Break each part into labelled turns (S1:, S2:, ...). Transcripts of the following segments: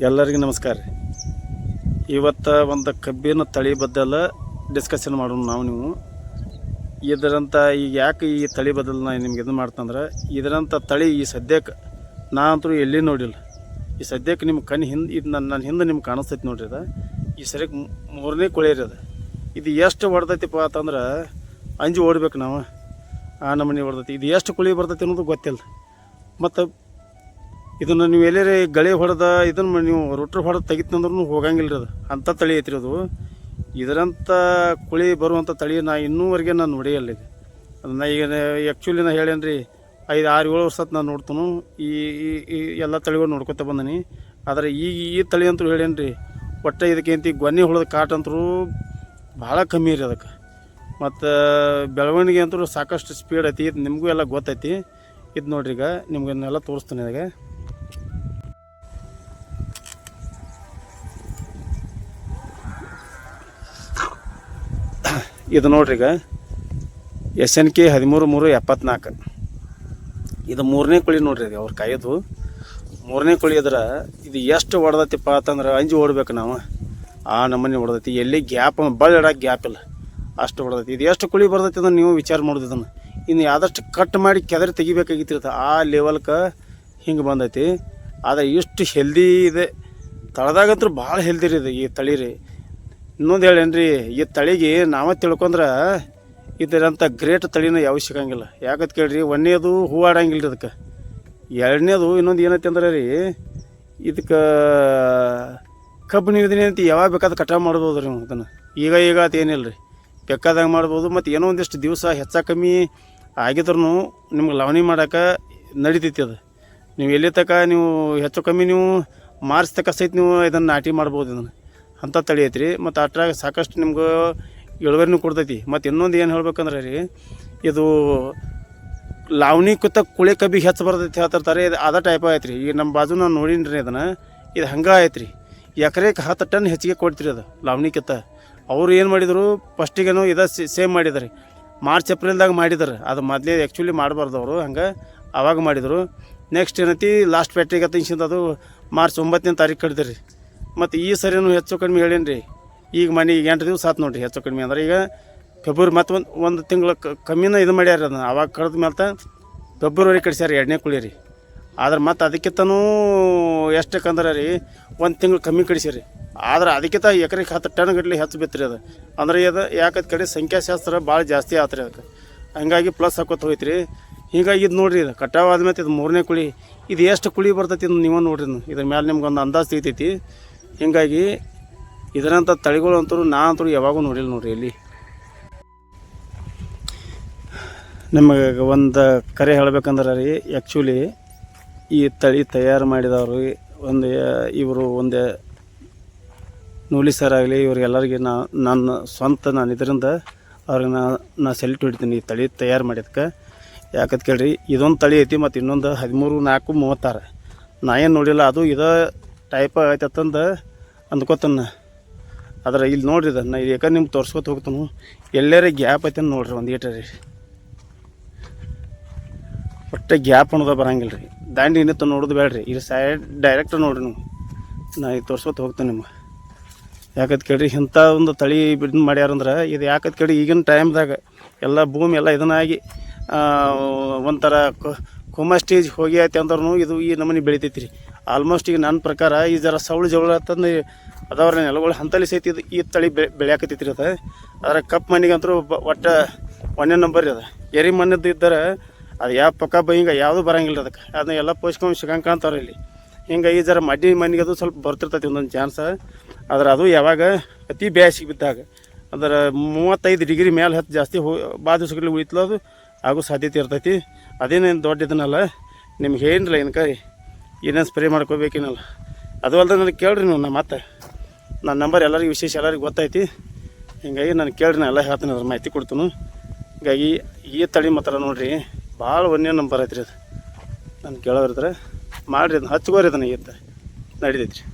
S1: ಎಲ್ಲರಿಗೂ ನಮಸ್ಕಾರ ರೀ. ಇವತ್ತು ಒಂದು ಕಬ್ಬಿನ ತಳಿ ಬದ್ದಲ ಡಿಸ್ಕಷನ್ ಮಾಡೋಣ ನಾವು ನೀವು. ಇದರಂಥ ಈಗ ಯಾಕೆ ಈ ತಳಿ ಬದಲು ನಾನು ನಿಮ್ಗೆ ಇದು ಮಾಡ್ತಂದ್ರೆ ಇದರಂಥ ತಳಿ ಈ ಸದ್ಯಕ್ಕೆ ನಾ ಅಂತೂ ಎಲ್ಲಿ ನೋಡಿಲ್ಲ. ಈ ಸದ್ಯಕ್ಕೆ ನಿಮ್ಮ ಕಣ್ಣು ಹಿಂದೆ, ಇದು ನನ್ನ ನನ್ನ ಹಿಂದೆ ನಿಮ್ಗೆ ಕಾಣಿಸ್ತೈತಿ ನೋಡ್ರಿ ಅದು. ಈ ಸರಿಗೆ ಮೂರನೇ ಕೊಳೆ ರೀ ಅದು. ಇದು ಎಷ್ಟು ಹೊಡೆದೈತಿಪ್ಪ ಅಂತಂದ್ರೆ, ಅಂಜು ಓಡ್ಬೇಕು ನಾವು. ಆ ನಮೂನಿ ಹೊಡೆದೈತಿ. ಇದು ಎಷ್ಟು ಕುಳಿ ಬರ್ತೈತಿ ಅನ್ನೋದು ಗೊತ್ತಿಲ್ಲ. ಮತ್ತು ಇದನ್ನು ನೀವು ಎಲ್ಲೇ ಗಳೆ ಹೊಡೆದ ಇದನ್ನು ನೀವು ರೊಟ್ರು ಹೊಡೆದು ತೆಗಿತಂದ್ರೂ ಹೋಗಂಗಿಲ್ಲ ರೀ ಅದು. ಅಂಥ ತಳಿ ಐತ್ರಿ ಅದು. ಇದರಂಥ ಕುಳಿ ಬರುವಂಥ ತಳಿ ನಾ ಇನ್ನೂವರೆಗೆ ನಾನು ನೋಡಿಯಲ್ಲ. ಇದು ಅದನ್ನ ಈಗ ಆ್ಯಕ್ಚುಲಿ ನಾ ಹೇಳೇನು ರೀ ಐದು ಆರು ಏಳು ವರ್ಷ ನಾನು ನೋಡ್ತೇನೆ. ಈ ಈ- ಎಲ್ಲ ತಳಿಗಳು ನೋಡ್ಕೊತ ಬಂದನಿ. ಆದರೆ ಈಗ ಈ ತಳಿ ಅಂತೂ ಹೇಳೇನು ರೀ ಒಟ್ಟು ಇದಕ್ಕೇಂತಿ ಗೊನ್ನೆ ಹುಳದ ಕಾಟ ಅಂತರೂ ಭಾಳ ಕಮ್ಮಿ ರೀ ಅದಕ್ಕೆ. ಮತ್ತು ಬೆಳವಣಿಗೆ ಅಂತೂ ಸಾಕಷ್ಟು ಸ್ಪೀಡ್ ಐತಿ. ಇದು ನಿಮಗೂ ಎಲ್ಲ ಗೊತ್ತೈತಿ. ಇದು ನೋಡ್ರಿ ಈಗ, ನಿಮ್ಗನ್ನೆಲ್ಲ ತೋರಿಸ್ತೀನಿ ಇದಾಗ ಇದು ನೋಡ್ರಿ ಈಗ ಎಸ್ ಎನ್ ಕೆ ಹದಿಮೂರು ಮೂರು ಎಪ್ಪತ್ನಾಲ್ಕು. ಇದು ಮೂರನೇ ಕುಳಿ ನೋಡ್ರಿ ಇದು ಅವ್ರ ಕಾಯೋದು. ಮೂರನೇ ಕುಳಿ ಇದ್ರೆ ಇದು ಎಷ್ಟು ಹೊಡೆದೈತಿಪ್ಪ ಅಂತಂದ್ರೆ ಅಂಜಿ ಓಡ್ಬೇಕು ನಾವು. ಆ ನಮ್ಮನೆ ಹೊಡೆದೈತಿ ಎಲ್ಲಿ ಗ್ಯಾಪ್ ಬಳ್ ಇಡಕ್ಕೆ ಗ್ಯಾಪ್ ಇಲ್ಲ. ಅಷ್ಟು ಹೊಡೆದೈತಿ ಇದು ಎಷ್ಟು ಕುಳಿ ಬರ್ತೈತಿ ಅಂದ್ರೆ ನೀವು ವಿಚಾರ ಮಾಡೋದು ಇದನ್ನು. ಇನ್ನು ಆದಷ್ಟು ಕಟ್ ಮಾಡಿ ಕೆದರಿ ತೆಗಿಬೇಕಾಗಿತ್ತು ಆ ಲೆವೆಲ್ಕ ಹಿಂಗೆ ಬಂದೈತಿ. ಆದರೆ ಇಷ್ಟು ಹೆಲ್ದಿ ಇದೆ. ತಳದಾಗಂತೂ ಭಾಳ ಹೆಲ್ದಿ ರೀ ಇದು ಈ ತಳಿ ರೀ. ಇನ್ನೊಂದು ಹೇಳೇನ್ರಿ, ಈ ತಳಿಗೆ ನಾವೇ ತಿಳ್ಕೊಂಡ್ರೆ ಇದರಂಥ ಗ್ರೇಟ್ ತಳಿನ ಯಾವ ಸಿಗಂಗಿಲ್ಲ. ಯಾಕಂತ ಕೇಳಿರಿ, ಒಂದನೇದು ಹೂ ಆಡಂಗಿಲ್ಲ ರೀ ಅದಕ್ಕೆ. ಎರಡನೇದು ಇನ್ನೊಂದು ಏನೈತಿ ಅಂದ್ರೆ ರೀ, ಇದಕ್ಕೆ ಕಬ್ಬು ನೀರಿದೀನಿ ಅಂತ ಯಾವಾಗ ಬೇಕಾದ ಕಟಾವು ಮಾಡ್ಬೋದು ರೀ ಅದನ್ನು. ಈಗ ಈಗ ಅದು ಏನಿಲ್ಲ ರೀ ಬೇಕಾದಾಗ ಮಾಡ್ಬೋದು, ಮತ್ತು ಏನೋ ಒಂದಿಷ್ಟು ದಿವಸ ಹೆಚ್ಚ ಕಮ್ಮಿ ಆಗಿದ್ರೂ ನಿಮ್ಗೆ ಲವಣಿ ಮಾಡೋಕೆ ನಡೀತೈತಿ ಅದು. ನೀವು ಎಲ್ಲಿ ತಕ ನೀವು ಹೆಚ್ಚು ಕಮ್ಮಿ ನೀವು ಮಾರ್ಚ್ ಸಹಿತ ನೀವು ಇದನ್ನು ನಾಟಿ ಮಾಡ್ಬೋದು ಇದನ್ನು. ಅಂಥ ತಳಿ ಐತ್ರಿ. ಮತ್ತು ಅಟ್ರಾಗ ಸಾಕಷ್ಟು ನಿಮ್ಗೆ ಇಳುವರಿನೂ ಕೊಡ್ತೈತಿ. ಮತ್ತು ಇನ್ನೊಂದು ಏನು ಹೇಳ್ಬೇಕಂದ್ರೆ ರೀ, ಇದು ಲಾವಣಿ ಕುತ್ತ ಕುಳಿ ಕಬ್ಬಿಗೆ ಹೆಚ್ಚು ಬರ್ತೈತಿ ಹೇಳ್ತಿರ್ತಾರೆ. ಇದು ಅದ ಟೈಪ್ ಐತ್ರಿ. ಈಗ ನಮ್ಮ ಬಾಜು ನಾನು ನೋಡೀನಿ ರೀ ಅದನ್ನು ಇದು ಹಂಗೆ ಐತ್ರಿ. ಎಕರೆಗೆ ಹತ್ತು ಟನ್ ಹೆಚ್ಚಿಗೆ ಕೊಡ್ತೀರಿ ಅದು ಲಾವಣಿಕಿತ್ತ ಅವರು ಏನು ಮಾಡಿದರು ಫಸ್ಟಿಗೇನು ಇದ ಸೇಮ್ ಮಾಡಿದ್ರಿ. ಮಾರ್ಚ್, ಏಪ್ರಿಲ್ದಾಗ ಮಾಡಿದ್ದಾರೆ ಅದು ಮೊದಲೇ ಆ್ಯಕ್ಚುಲಿ ಮಾಡಬಾರ್ದು ಅವರು, ಹಂಗೆ ಆವಾಗ ಮಾಡಿದರು. ನೆಕ್ಸ್ಟ್ ಏನೈತಿ ಲಾಸ್ಟ್ ಬ್ಯಾಟ್ರಿಗೆ ಅದು ಮಾರ್ಚ್ ಒಂಬತ್ತನೇ ತಾರೀಕು ಕಡ್ದಿರಿ ಮತ್ತು ಈ ಸರಿನೂ ಹೆಚ್ಚು ಕಡಿಮೆ ಹೇಳೇನಿ ರೀ ಈಗ ಮನೆ ಈಗ ಎಂಟು ದಿವಸ ಆತು ನೋಡಿರಿ ಹೆಚ್ಚು ಕಡಿಮೆ ಅಂದ್ರೆ ಈಗ ಫೆಬ್ರವರಿ ಮತ್ತು ಒಂದು ಒಂದು ತಿಂಗಳ ಕಮ್ಮಿನ ಇದು ಮಾಡ್ಯಾರ ಅದನ್ನು. ಅವಾಗ ಕಳೆದ ಮೇಲೆ ಫೆಬ್ರವರಿ ಕಡಿಸ್ಯಾರ ಎರಡನೇ ಕುಳಿ ರೀ ಆದ್ರೆ ಮತ್ತು ಅದಕ್ಕಿಂತನೂ ಎಷ್ಟಕ್ಕಂದ್ರೆ ರೀ ಒಂದು ತಿಂಗಳು ಕಮ್ಮಿ ಕಡಿಸಿರಿ ಆದ್ರೆ ಅದಕ್ಕಿಂತ ಎಕರೆಗೆ ಹತ್ತು ಟನ್ ಗಟ್ಟಲೆ ಹೆಚ್ಚು ಬಿತ್ತರಿ ಅದು. ಅಂದ್ರೆ ಇದು ಯಾಕದ ಕಡೆ ಸಂಖ್ಯಾಶಾಸ್ತ್ರ ಭಾಳ ಜಾಸ್ತಿ ಆತ್ರಿ ಅದಕ್ಕೆ. ಹಂಗಾಗಿ ಪ್ಲಸ್ ಹಾಕೋತ ಹೋಯ್ತು ರೀ ಹೀಗಾಗಿ ಇದು ನೋಡಿರಿ ಇದು ಕಟಾವು ಆದ್ಮೇಲೆ ಇದು ಮೂರನೇ ಕುಳಿ ಇದು ಎಷ್ಟು ಕುಳಿ ಬರ್ತೈತಿ ನೀವು ನೋಡ್ರಿ. ಇದ್ರ ಮೇಲೆ ನಿಮ್ಗೆ ಒಂದು ಅಂದಾಜು ತೆಗಿತೈತಿ ಹೀಗಾಗಿ ಇದರಂಥ ತಳಿಗಳು ಅಂತೂ ನಾ ಅಂತೂ ಯಾವಾಗೂ ನೋಡಿಲ್ಲ ನೋಡ್ರಿ ಇಲ್ಲಿ ನಿಮಗೆ ಒಂದು ಕರೆ ಹೇಳ್ಬೇಕಂದ್ರೆ ರೀ ಆ್ಯಕ್ಚುಲಿ ಈ ತಳಿ ತಯಾರು ಮಾಡಿದವರು, ಒಂದು ಇವರು ಒಂದು ನೂಲಿ ಸರ್ ಆಗಲಿ ಇವ್ರಿಗೆಲ್ಲರಿಗೆ ನಾ, ನನ್ನ ಸ್ವಂತ ನಾನು ಇದರಿಂದ ಅವ್ರಿಗೆ ನಾ ನಾ ಸೆಲೆಕ್ಟ್ ಹೊಡಿತೀನಿ ಈ ತಳಿ ತಯಾರು ಮಾಡಿದ್ಕೆ. ಯಾಕಂತ ಕೇಳ್ರಿ, ಇದೊಂದು ತಳಿ ಐತಿ ಮತ್ತು ಇನ್ನೊಂದು ಹದಿಮೂರು ನಾಲ್ಕು ಮೂವತ್ತಾರು. ನಾ ಏನು ನೋಡಿಲ್ಲ, ಅದು ಇದೇ ಟೈಪ್ ಆಯ್ತಂದು ಅಂದ್ಕೋತಾನ. ಆದ್ರೆ ಇಲ್ಲಿ ನೋಡ್ರಿ ಇದು ನಾ ಯಾಕಂದ್ರೆ ನಿಮ್ಗೆ ತೋರ್ಸ್ಕೊತ ಹೋಗ್ತಾನು. ಎಲ್ಲರ ಗ್ಯಾಪ್ ಐತೆ ನೋಡ್ರಿ ಒಂದು ರೀ. ಒಟ್ಟೆ ಗ್ಯಾಪ್ ಅನ್ನೋದು ಬರಂಗಿಲ್ಲ ರೀ ದಾಂಡಿ ನಿಂತು ನೋಡೋದು ಬೇಡ್ರಿ. ಇಲ್ಲಿ ಸೈಡ್ ಡೈರೆಕ್ಟ್ ನೋಡ್ರಿ ನೀವು. ನಾ ಈಗ ತೋರ್ಸ್ಕೊತ ಹೋಗ್ತೇನೆ ನಿಮ್ಗೆ. ಯಾಕತ್ ಕೇಳ್ರಿ, ಇಂಥ ಒಂದು ತಳಿ ಬಿಡ್ ಮಾಡ್ಯಾರಂದ್ರೆ ಇದು ಯಾಕತ್ ಕೇಳಿ ಈಗಿನ ಟೈಮ್ದಾಗ ಎಲ್ಲ ಭೂಮಿ ಎಲ್ಲ ಇದನ್ನಾಗಿ ಒಂಥರ ಕುಮ ಸ್ಟೇಜ್ ಹೋಗಿ ಐತೆ ಅಂದ್ರೂ ಇದು ಈ ನಮೂನಿ ಬೆಳಿತೈತಿ ರೀ ಆಲ್ಮೋಸ್ಟ್ ಈಗ ನನ್ನ ಪ್ರಕಾರ ಈ ಜರ ಸೌಳು ಜವಳ ಅಂತಂದು ಅದಾವ್ರಿ ನೆಲಗಳು ಹಂತಲ್ಲಿ ಸಹಿತ ಇದು ಈ ತಳಿ ಬೆ ಬೆಳೆಯಾಕತ್ತೈತಿ ರೀ ಅದು. ಅದರ ಕಪ್ ಮಣ್ಣಿಗಂತರೂ ಬ ಒಟ್ಟು ಒಂದೇ ನಂಬರ್ ರೀ ಅದು. ಎರಿ ಮಣ್ಣದ್ದು ಇದ್ದರೆ ಅದು ಯಾವ ಪಕ್ಕ ಹಿಂಗೆ ಯಾವುದೂ ಬರಂಗಿಲ್ಲ ಅದಕ್ಕೆ. ಅದನ್ನ ಎಲ್ಲ ಪೋಷಕಾಂಶ ಸಿಗಂಗೆ ಇಲ್ಲಿ. ಹಿಂಗೆ ಈ ಜರ ಮಡ್ಡಿ ಮನೆಗೆ ಅದು ಸ್ವಲ್ಪ ಬರ್ತಿರ್ತೈತಿ ಒಂದೊಂದು ಚಾನ್ಸ ಆದ್ರೆ ಅದು ಯಾವಾಗ ಅತಿ ಬೇಸಿಗೆ ಬಿದ್ದಾಗ ಅಂದ್ರೆ ಮೂವತ್ತೈದು ಡಿಗ್ರಿ ಮೇಲೆ ಹತ್ತು ಜಾಸ್ತಿ ಹೋ ಭಾಳ ದಿವಸಗಳಲ್ಲಿ ಉಳಿತಲ್ಲ ಅದು ಆಗೋ ಸಾಧ್ಯತೆ ಇರ್ತೈತಿ. ಅದೇನೇನು ದೊಡ್ಡ ಇದನ್ನಲ್ಲ, ನಿಮ್ಗೆ ಏನಿಲ್ಲ ಏನಕ ಏನೇನು ಸ್ಪ್ರೇ ಮಾಡ್ಕೋಬೇಕೇನಲ್ಲ? ಅದು ಅಲ್ಲದೆ ನನಗೆ ಕೇಳ್ರಿ ನೀವು ನಮ್ಮ ಮತ್ತೆ. ನನ್ನ ನಂಬರ್ ಎಲ್ಲರಿಗೂ ವಿಶೇಷ ಎಲ್ಲರಿಗೂ ಗೊತ್ತೈತಿ. ಹೀಗಾಗಿ ನಾನು ಕೇಳ್ರಿ ನಾನು ಎಲ್ಲ ಹೇಳ್ತೀನಿ ಅದ್ರ ಮಾಹಿತಿ ಕೊಡ್ತೀನಿ. ಹೀಗಾಗಿ ಈ ತಳಿ ಮಾತ್ರ ನೋಡಿರಿ, ಭಾಳ ಒಂದೇ ನಂಬರ್ ಐತ್ರಿ ಅದು. ನಾನು ಕೇಳೋರಿದ್ರೆ ಮಾಡಿರಿ ಅದನ್ನ, ಹಚ್ಕೋರಿ ಅದನ್ನ ಈತ ನಡೀತೈತ್ರಿ.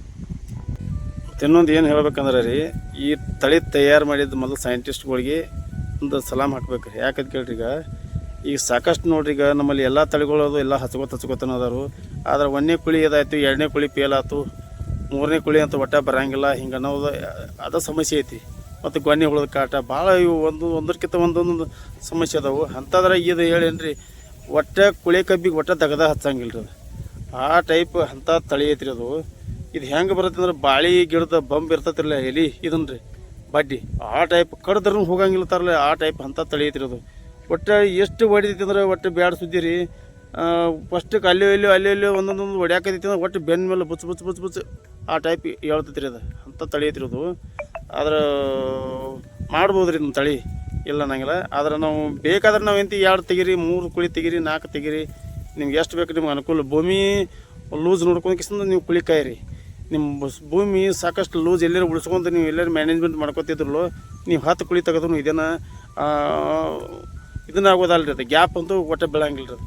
S1: ಮತ್ತು ಇನ್ನೊಂದು ಏನು ಹೇಳ್ಬೇಕಂದ್ರೆ ರೀ, ಈ ತಳಿ ತಯಾರು ಮಾಡಿದ ಮೊದಲು ಸೈಂಟಿಸ್ಟ್ಗಳಿಗೆ ಒಂದು ಸಲಾಮ್ ಹಾಕ್ಬೇಕು ರೀ ಯಾಕಂತ ಕೇಳ್ರಿ ಈಗ ಈಗ ಸಾಕಷ್ಟು ನೋಡ್ರಿ ಈಗ ನಮ್ಮಲ್ಲಿ ಎಲ್ಲ ತಳಿಗಳದು ಎಲ್ಲ ಹಚ್ಕೋತ ಹಚ್ಕೋತಾನ ಅದಾರು. ಆದ್ರೆ ಒಂದನೇ ಕುಳಿ ಇದಾಯ್ತು, ಎರಡನೇ ಕುಳಿ ಫೇಲ್ ಮೂರನೇ ಕುಳಿ ಅಂತ ಒಟ್ಟ ಬರಂಗಿಲ್ಲ. ಹಿಂಗೆ ಅನ್ನೋದು, ಅದ ಸಮಸ್ಯೆ ಐತಿ. ಮತ್ತು ಗೊನ್ನೆ ಹುಳದ ಕಾಟ ಭಾಳ ಇವು ಒಂದು, ಒಂದಕ್ಕಿಂತ ಒಂದೊಂದು ಸಮಸ್ಯೆ ಅದಾವು. ಅಂಥದ್ರೆ ಇದು ಹೇಳೇನ್ರಿ, ಒಟ್ಟೆ ಕುಳಿ ಕಬ್ಬಿಗೆ ಒಟ್ಟ ದಗದ ಹಚ್ಚಂಗಿಲ್ಲ ರೀ ಆ ಟೈಪ್ ಅಂಥ ತಳಿ ಐತ್ರಿ ಅದು. ಇದು ಹೆಂಗೆ ಬರುತ್ತೆ ಅಂದ್ರೆ ಬಾಳಿ ಗಿಡದ ಬಂಬ್ ಇರ್ತೈತಿರಲ್ಲ ಎಲಿ ಇದನ್ನ ರೀ ಬಡ್ಡಿ. ಆ ಟೈಪ್ ಕಡ್ದ್ರೂ ಹೋಗಂಗಿಲ್ಲ ತರಲ್ಲ ಆ ಟೈಪ್ ಅಂಥ ತಳಿ ಐತ್ರಿ ಅದು. ಒಟ್ಟು ಎಷ್ಟು ಹೊಡಿತೈತಿ ಅಂದ್ರೆ ಒಟ್ಟು ಬ್ಯಾಡ ಸುದ್ದಿ ರೀ. ಫಸ್ಟಕ್ಕೆ ಅಲ್ಲಿ ಅಲ್ಲಿ ಇಲ್ಲಿ ಒಂದೊಂದೊಂದು ಹೊಡ್ಯಾಕೈತಿ ಅಂದ್ರೆ ಒಟ್ಟು ಬೆನ್ನ ಮೇಲೆ ಬುಚ್ಚು ಬುಚ್ಚು ಬುಚ್ಚು ಬುಚ್ಚು ಆ ಟೈಪ್ ಹೇಳ್ತೈತಿ ರೀ ಅದು. ಅಂತ ತಳಿ ಐತ್ರಿ ಅದು. ಆದ್ರೆ ಮಾಡ್ಬೋದು ರೀ ನಮ್ಮ ತಳಿ. ಇಲ್ಲ ಅನ್ನಂಗಿಲ್ಲ. ಆದ್ರೆ ನಾವು ಬೇಕಾದ್ರೆ ನಾವು ಎಂತ ಎರಡು ತೆಗೀರಿ, ಮೂರು ಕುಳಿ ತೆಗೀರಿ, ನಾಲ್ಕು ತೆಗೀರಿ. ನಿಮ್ಗೆ ಎಷ್ಟು ಬೇಕು ನಿಮ್ಗೆ ಅನುಕೂಲ. ಭೂಮಿ ಲೂಸ್ ನೋಡ್ಕೊಂಡು ಕಿಸಿಂದ ನೀವು ಕುಳಿ ಕಾಯಿರಿ. ನಿಮ್ಮ ಭೂಮಿ ಸಾಕಷ್ಟು ಲೂಸ್ ಎಲ್ಲರೂ ಉಳಿಸ್ಕೊಂಡು ನೀವು ಎಲ್ಲರೂ ಮ್ಯಾನೇಜ್ಮೆಂಟ್ ಮಾಡ್ಕೊತಿದ್ರು ನೀವು ಹತ್ತು ಕುಳಿ ತೆಗೆದ್ರು ಇದನ್ನು ಇದನ್ನ ಆಗೋದಲ್ಲ ರೀ ಅದು. ಗ್ಯಾಪ್ ಅಂತೂ ಒಟ್ಟು ಬೀಳಂಗಿಲ್ಲ ರೀ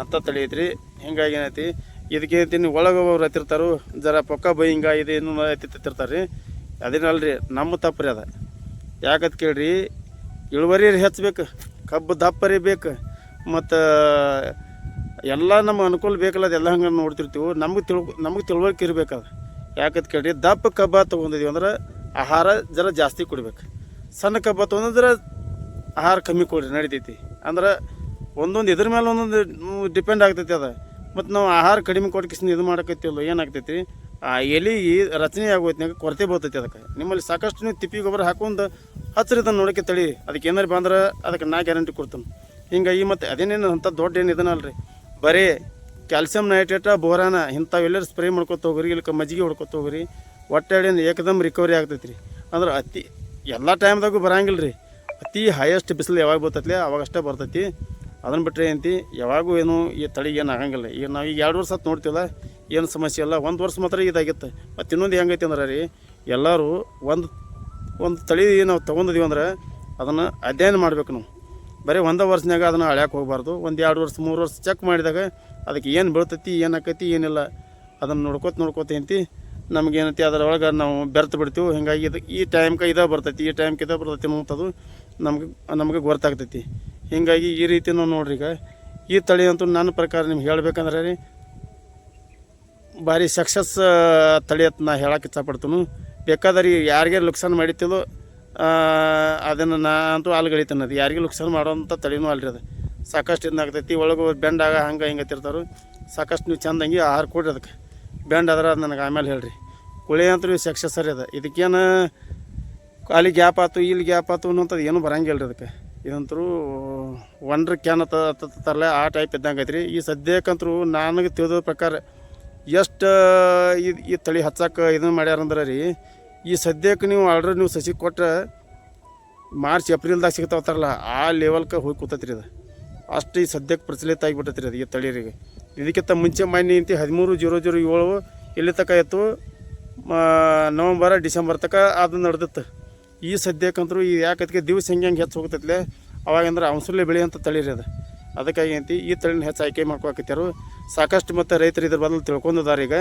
S1: ಅಂತ ಐತ್ರಿ. ಹಿಂಗಾಗಿ ಏನೈತಿ, ಇದಕ್ಕೆ ನೀವು ಒಳಗೆ ಅವ್ರು ಹತ್ತಿರ್ತಾರೋ, ಜರ ಪೊಕ್ಕ ಬೈ ಹಿಂಗ ಇದೇನು ಹತ್ತಿರ್ತಾರೆ ರೀ ಅದೇನಲ್ರಿ ನಮ್ಮ ತಪ್ಪು ರೀ ಅದು. ಯಾಕಂತ ಕೇಳ್ರಿ ಇಳುವರಿ ಹೆಚ್ಚಬೇಕು, ಕಬ್ಬು ದಪ್ಪರಿ ಬೇಕು, ಮತ್ತು ಎಲ್ಲ ನಮ್ಮ ಅನುಕೂಲ ಬೇಕಲ್ಲ, ಅದೆಲ್ಲ ಹಂಗೆ ನೋಡ್ತಿರ್ತೀವಿ. ನಮಗೆ ತಿಳ್ ನಮ್ಗೆ ತಿಳುವಳಿಕೆ ಇರ್ಬೇಕದ ಯಾಕಂತ ಕೇಳ್ರಿ, ದಪ್ಪ ಕಬ್ಬ ತೊಗೊಂಡಿದೀವಿ ಅಂದ್ರೆ ಆಹಾರ ಜರ ಜಾಸ್ತಿ ಕೊಡ್ಬೇಕು. ಸಣ್ಣ ಕಬ್ಬ ತೊಗೊಂಡ್ರೆ ಆಹಾರ ಕಮ್ಮಿ ಕೊಡ್ರಿ, ನಡಿತೈತಿ. ಅಂದ್ರೆ ಒಂದೊಂದು ಇದ್ರ ಮೇಲೆ ಒಂದೊಂದು ಡಿಪೆಂಡ್ ಆಗ್ತೈತಿ ಅದು. ಮತ್ತು ನಾವು ಆಹಾರ ಕಡಿಮೆ ಕೊಡ್ಕಿಸ್ ಇದು ಮಾಡಕತ್ತಿಲ್ಲ ಏನಾಗ್ತೈತಿ? ಆ, ಎಲೆ ರಚನೆ ಆಗೋತ್ನಾಗ ಕೊರತೆ ಬರ್ತೈತಿ ಅದಕ್ಕೆ. ನಿಮ್ಮಲ್ಲಿ ಸಾಕಷ್ಟು ನೀವು ತಿಪ್ಪಿ ಗೊಬ್ಬರ ಹಾಕೊಂಡು ಹಚ್ಚರಿದನ್ನು ನೋಡೋಕೆ ತಳಿ ಅದಕ್ಕೆ ಏನಾರು ಬಂದ್ರೆ ಅದಕ್ಕೆ ನಾ ಗ್ಯಾರಂಟಿ ಕೊಡ್ತೀನಿ. ಹಿಂಗಾಗಿ ಮತ್ತು ಅದೇನೇನು ಅಂಥ ದೊಡ್ಡ ಏನು ಇದನ್ನಲ್ರಿ. ಬರೀ ಕ್ಯಾಲ್ಸಿಯಂ ನೈಟ್ರೇಟ, ಬೋರಾನ ಇಂಥವೆಲ್ಲರೂ ಸ್ಪ್ರೇ ಮಾಡ್ಕೊತ ಹೋಗ್ರಿ ಇಲ್ಲಿ ಮಜ್ಜಿಗೆ ಹೊಡ್ಕೊತ ಹೋಗ್ರಿ. ಒಟ್ಟೆ ಏಕದಮ್ ರಿಕವರಿ ಆಗ್ತೈತಿ ರೀ ಅಂದ್ರೆ ಅತಿ ಎಲ್ಲ ಟೈಮ್ದಾಗೂ ಬರಂಗಿಲ್ಲ ರೀ ಅತಿ ಹೈಯೆಸ್ಟ್ ಬಿಸಿಲು ಯಾವಾಗ ಬರ್ತೈತಿ ಅವಾಗಷ್ಟೇ ಬರ್ತೈತಿ. ಅದನ್ನು ಬಿಟ್ಟರೆ ಏನಂತಿ, ಯಾವಾಗೂ ಏನು ಈ ತಳಿಗೆ ಏನು ಆಗಂಗಿಲ್ಲ. ಈಗ ನಾವು ಈಗ ಎರಡು ವರ್ಷ ಹತ್ತು ನೋಡ್ತೀವಲ್ಲ, ಏನು ಸಮಸ್ಯೆ ಇಲ್ಲ. ಒಂದು ವರ್ಷ ಮಾತ್ರ ಇದಾಗಿತ್ತು. ಮತ್ತು ಇನ್ನೊಂದು ಹೆಂಗೈತಿ ಅಂದ್ರೆ ರೀ, ಎಲ್ಲರೂ ಒಂದು ಒಂದು ತಳಿ ನಾವು ತೊಗೊಂಡಿದೀವಿ ಅಂದ್ರೆ ಅದನ್ನು ಅಧ್ಯಯನ ಮಾಡಬೇಕು ನಾವು. ಬರೀ ಒಂದೇ ವರ್ಷನಾಗ ಅದನ್ನು ಅಳ್ಯಾಕೆ ಹೋಗಬಾರ್ದು. ಒಂದು ಎರಡು ವರ್ಷ, ಮೂರು ವರ್ಷ ಚೆಕ್ ಮಾಡಿದಾಗ ಅದಕ್ಕೆ ಏನು ಬೀಳ್ತೈತಿ, ಏನು ಆಕೈತಿ, ಏನಿಲ್ಲ. ಅದನ್ನು ನೋಡ್ಕೋತ ನೋಡ್ಕೋತ ಅಂತಿ ನಮಗೇನೈತಿ ಅದರೊಳಗೆ ನಾವು ಬೆರ್ತು ಬಿಡ್ತೀವಿ. ಹಿಂಗಾಗಿ ಇದು ಈ ಟೈಮ್ಗೆ ಇದೇ ಬರ್ತೈತಿ, ಈ ಟೈಮ್ಗೆ ಇದೇ ಬರ್ತೈತಿ ಅನ್ನೋಂಥದ್ದು ನಮ್ಗೆ, ನಮಗೆ ಗೊತ್ತಾಗ್ತೈತಿ. ಹೀಗಾಗಿ ಈ ರೀತಿ ನಾವು ನೋಡ್ರಿ ಈಗ. ಈ ತಳಿ ಅಂತೂ ನನ್ನ ಪ್ರಕಾರ ನಿಮ್ಗೆ ಹೇಳಬೇಕಂದ್ರೆ ರೀ, ಭಾರಿ ಸಕ್ಸಸ್ ತಳಿ ಅಂತ ನಾ ಹೇಳಕ್ಕೆ ಇಷ್ಟಪಡ್ತೀನಿ ಬೇಕಾದ್ರೆ ಯಾರಿಗೆ ಲುಕ್ಸಾನ್ ಮಾಡಿತ್ತಿಲ್ಲೋ ಅದನ್ನು ನಾ ಅಂತೂ ಹಾಲ್ಗಳಿತಾನೆ ಅದು. ಯಾರಿಗೆ ಲುಕ್ಸಾನ್ ಮಾಡೋವಂಥ ತಳಿನೂ ಅಲ್ರಿ ಅದು. ಸಾಕಷ್ಟು ಇದಾಗ್ತೈತಿ ಒಳಗೆ ಬೆಂಡಾಗ ಹಂಗೆ ಹಿಂಗೆ ತಿರ್ತಾರೆ ಸಾಕಷ್ಟು ನೀವು ಚಂದಂಗೆ ಆಹಾರ ಕೊಡ್ರಿ ಅದಕ್ಕೆ. ಬೆಂಡ್ ಆದ್ರೆ ಅದು ನನಗೆ ಆಮೇಲೆ ಹೇಳ್ರಿ. ಕುಳಿ ಅಂತೂ ಸಕ್ಸಸ್ ರೀ ಅದ. ಇದಕ್ಕೇನು ಅಲ್ಲಿ ಗ್ಯಾಪ್ ಆಯ್ತು, ಇಲ್ಲಿ ಗ್ಯಾಪ್ ಆಯ್ತು ಅನ್ನೋಂಥದ್ದು ಏನೂ ಬರಂಗಿಲ್ಲ ರೀ ಅದಕ್ಕೆ. ಇದಂತರೂ ಒಂಡ್ರ ಕ್ಯಾನ್ ತರಲೆ ಆ ಟೈಪ್ ಇದ್ದಂಗೆ ಐತ್ರಿ. ಈ ಸದ್ಯಕ್ಕಂತರೂ ನನಗೆ ತಿಳಿದ ಪ್ರಕಾರ ಎಷ್ಟು ಈ ಈ ತಳಿ ಹಚ್ಚಕ್ಕೆ ಇದನ್ನು ಮಾಡ್ಯಾರಂದ್ರೆ ರೀ, ಈ ಸದ್ಯಕ್ಕೆ ನೀವು ಆರ್ಡ್ರ್ ನೀವು ಸಸಿ ಕೊಟ್ಟರೆ ಮಾರ್ಚ್, ಏಪ್ರಿಲ್ದಾಗ ಸಿಗ್ತಾವತ್ತಾರಲ್ಲ ಆ ಲೆವೆಲ್ಗೆ ಹೋಗಿ ಕೂತೈತಿ ರೀ ಅದು. ಅಷ್ಟು ಈ ಸದ್ಯಕ್ಕೆ ಪ್ರಚಲಿತ ಆಗಿಬಿಟ್ಟೈತಿ ರೀ ಅದು ಈ ತಳಿರಿಗೆ. ಇದಕ್ಕಿಂತ ಮುಂಚೆ ಮಾನ್ಯ ಇಂತಿ ಹದಿಮೂರು, ಜೀರೋ ಜೀರೋ ಏಳು ಇಲ್ಲಿ ತನಕ ಇತ್ತು ನವಂಬರ್, ಡಿಸೆಂಬರ್ ತನಕ ಅದು ನಡೆದಿತ್ತು. ಈ ಸದ್ಯಕ್ಕಂತರೂ ಈ ಯಾಕದಕ್ಕೆ ದಿವಸ ಹೆಂಗೆ ಹೆಂಗೆ ಹೆಚ್ಚು ಹೋಗ್ತೈತ್ಲೆ? ಅವಾಗಂದ್ರೆ ಅವಸರಲೆ ಬೆಳೆ ತಳಿ ರೀ ಅದು. ಅದಕ್ಕಾಗಿ ಅಂತಿ ಈ ತಳಿನ ಹೆಚ್ಚು ಆಯ್ಕೆ ಮಾಡ್ಕೊಳಕತ್ಯಾರು. ಸಾಕಷ್ಟು ಮತ್ತು ರೈತರು ಇದ್ರ ಬದಲು ತಿಳ್ಕೊಂಡಿದ್ದಾರೆ ಈಗ.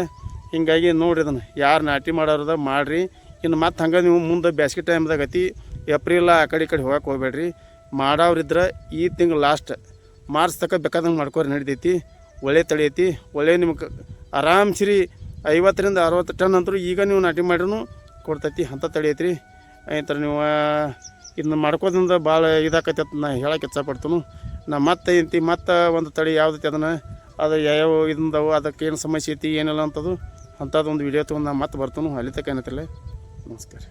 S1: ಹೀಗಾಗಿ ನೋಡ್ರಿ ಅದನ್ನು ಯಾರು ನಾಟಿ ಮಾಡೋರದ ಮಾಡಿರಿ. ಇನ್ನು ಮತ್ತೆ ಹಂಗೆ ನೀವು ಮುಂದೆ ಬೇಸಿಗೆ ಟೈಮ್ದಾಗ ಐತಿ ಏಪ್ರಿಲ್ ಆ ಕಡೆ ಈ ಕಡೆ ಹೋಗಕ್ಕೆ ಹೋಗ್ಬೇಡ್ರಿ. ಮಾಡೋರಿದ್ರೆ ಈ ತಿಂಗಳು ಲಾಸ್ಟ್. ಮಾರ್ಚ್ ತನಕ ಬೇಕಾದಂಗೆ ಮಾಡ್ಕೋರಿ ನಡಿತೈತಿ. ಒಳ್ಳೆ ತಳಿ ಐತಿ. ಒಳ್ಳೆ ನಿಮ್ಗೆ ಆರಾಮ್ಸಿರಿ. ಐವತ್ತರಿಂದ ಅರವತ್ತು ಟನ್ ಅಂತರೂ ಈಗ ನೀವು ನಾಟಿ ಮಾಡ್ರೂ ಕೊಡ್ತೈತಿ ಅಂಥ ತಳಿ ಐತ್ರಿ. ಥರ ನೀವು ಇದನ್ನ ಮಾಡ್ಕೋದಿಂದ ಭಾಳ ಇದಾಕತಿ ಅಂತ ನಾ ಹೇಳಕ್ಕೆ ಇಚ್ಛಪಡ್ತೀನಿ. ನಾ ಮತ್ತೆ ಇಂತಿ ಮತ್ತೆ ಒಂದು ತಳಿ ಯಾವ್ದೈತಿ ಅದನ್ನು, ಅದು ಯಾವ ಇದಂದವು ಅದಕ್ಕೆ ಏನು ಸಮಸ್ಯೆ ಐತಿ, ಏನಿಲ್ಲ ಅಂತದು ಅಂಥದ್ದು ಒಂದು ವಿಡಿಯೋ ತೊಗೊಂಡು ನಾ ಮತ್ತೆ ಬರ್ತೀನಿ. ಅಲ್ಲಿ ತಕ್ಕ ಏನೈತಿಲ್ಲ ನಮಸ್ಕಾರ.